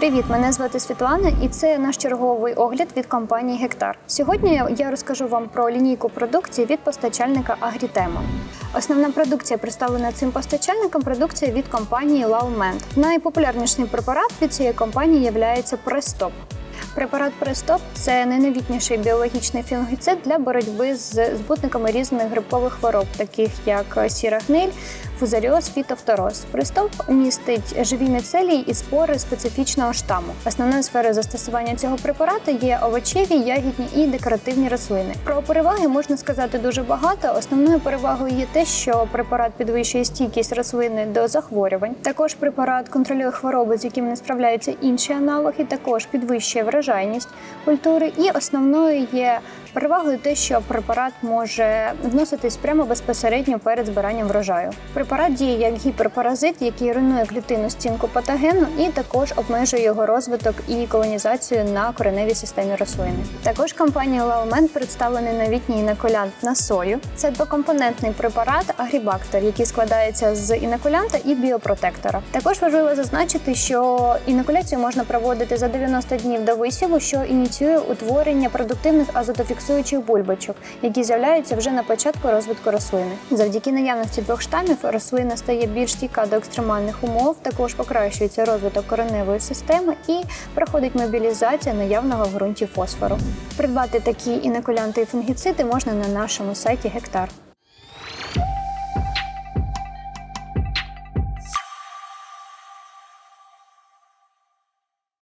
Привіт, мене звати Світлана, і це наш черговий огляд від компанії Гектар. Сьогодні я розкажу вам про лінійку продукції від постачальника Агрітема. Основна продукція, представлена цим постачальником, продукція від компанії Лаумент. Найпопулярніший препарат від цієї компанії є Престоп. Препарат Престоп це найновітніший біологічний фунгіцид для боротьби з збутниками різних грибкових хвороб, таких як сіра гниль, фузаріоз, фітофтороз. Престоп містить живі міцелії і спори специфічного штаму. Основною сферою застосування цього препарату є овочеві, ягідні і декоративні рослини. Про переваги можна сказати дуже багато. Основною перевагою є те, що препарат підвищує стійкість рослини до захворювань. Також препарат контролює хвороби, з якими не справляються інші аналоги. Також підвищує врожайність культури. І основною є перевагою те, що препарат може вноситись прямо безпосередньо перед збиранням врожаю. Препарат діє як гіперпаразит, який руйнує клітинну стінку патогену, і також обмежує його розвиток і колонізацію на кореневій системі рослини. Також компанія Laument представлений новітній інокулянт на сою. Це двокомпонентний препарат Агрібактер, який складається з інокулянта і біопротектора. Також важливо зазначити, що інокуляцію можна проводити за 90 днів до висіву, що ініціює утворення продуктивних азотофіксуючих бульбочок, які з'являються вже на початку розвитку рослини. Завдяки наявності двох штамів рослина стає більш стійка до екстремальних умов, також покращується розвиток кореневої системи і проходить мобілізація наявного в ґрунті фосфору. Придбати такі інокулянти і фунгіциди можна на нашому сайті Гектар.